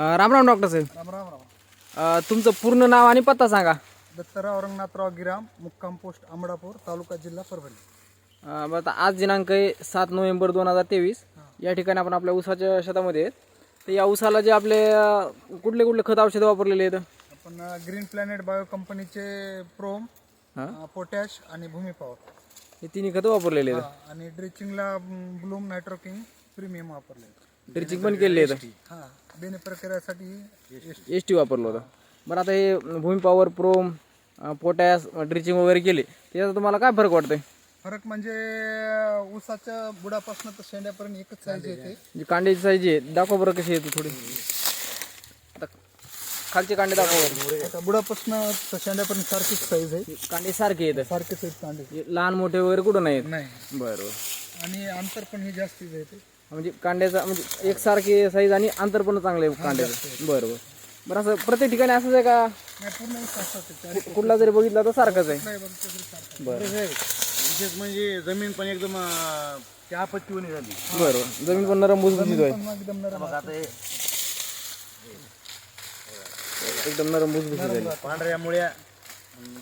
Ram Ram doctor साहेब. राम राम राम. अं, तुमचं पूर्ण नाव आणि पत्ता सांगा. दत्तराव औरंगनाथराव गिराम मुक्काम पोस्ट आंबडापूर तालुका जिल्हा परभणी. अं, बरं आता आज दिनांक आहे सात नोव्हेंबर दोन हजार तेवीस. या ठिकाणी आपण आपल्या ऊसाच्या शेतामध्ये आहेत. तर या ऊसाला जे आपले अं, कुठले कुठले खत औषधं वापरलेले आहेत? आपण ग्रीन प्लॅनेट बायो कंपनीचे प्रोम हां. पोटॅश आणि भूमी पॉवर हे तिन्ही खतं वापरलेले आहेत. आणि ड्रिचिंगला ब्लूम नायट्रोकिंग प्रीमियम वापरले ड्रिचिंग पण आहेत हा बेने प्रक्रियासाठी एस टी वापरलं होतं. बरं आता हे Bhumi power PROM potash drenching वगैरे केली. त्याचा तुम्हाला काय फरक वाटतंय? फरक म्हणजे ऊसाच्या बुडापासून तर शेंड्यापर्यंत एकच साईज येते. जी कांड्याची साईज आहे दाखवा बरं कशी येते थोडी. आता खालचे कांडे दाखवा बुडापासून तर शेंड्यापर्यंत सारखीच साईज आहे. कांडे सारखे येतात. सारखे साईज कांदे. हे लहान मोठे वगैरे कुठं नाही. बरं बरं. आणि अंतर पण हे जास्तीच येते. म्हणजे कांड्याचा म्हणजे एकसारखे साईज आणि अंतर पण चांगलं आहे कांड्याचं. बरं बरं. बरं असं प्रत्येक ठिकाणी असंच आहे का? कुठला जरी बघितला तर सारखंच आहे. बरं. विशेष म्हणजे जमीन पण एकदम अं, बरं बरं. जमीन पण नरम भुसभुशीत आहे मग आता हे. एकदम नरम भुसभुशीत आहे पांढऱ्यामुळे अं,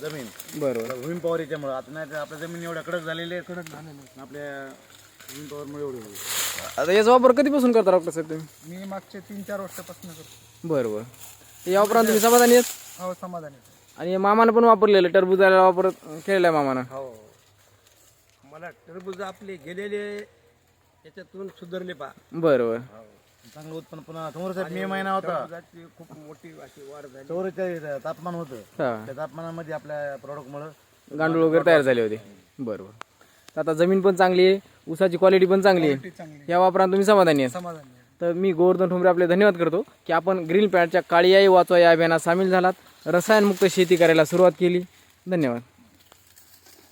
जमीन. बरं बरं. भूमी पॉवर याच्यामुळे आता नाही तर आपल्या जमीन एवढ्या कडक झालेले कडक झालेले आपल्या पॉवरमुळे एवढे होईल आता याचा वापर कधीपासून करता डॉक्टर साहेब तुम्ही? मी मागचे तीन चार वर्षापासून करतो. बरं बरं. या वापरात तुम्ही समाधानी आहेत? हो समाधानी आणि हे मामानं पण वापरलेलं टरबुजाला वापर केलेला आहे मामानं? हो. मला टरबूज आपले गेलेले याच्यातून सुधारले पा बरं बरं. चांगलं उत्पन्न पुन्हा. समोरचा मे महिना होता. टरबुजाची खूप मोठी अशी वाढ झाली. चौवेचाळीस तापमान होतं. हां. त्या तापमानामध्ये आपल्या प्रॉडक्टमुळं गांडूळ वगैरे तयार झाले होते. बरं बरं. तर आता जमीन पण चांगली आहे. ऊसाची क्वालिटी पण चांगली आहे. चांगली या वापरात तुम्ही समाधानी आहे समाधानी. तर मी गोवर्धन ठोंबरे आपले धन्यवाद करतो की आपण ग्रीन पॅडच्या काळी आई वाचवा या अभियानात सामील झालात. रसायनमुक्त शेती करायला सुरुवात केली. धन्यवाद.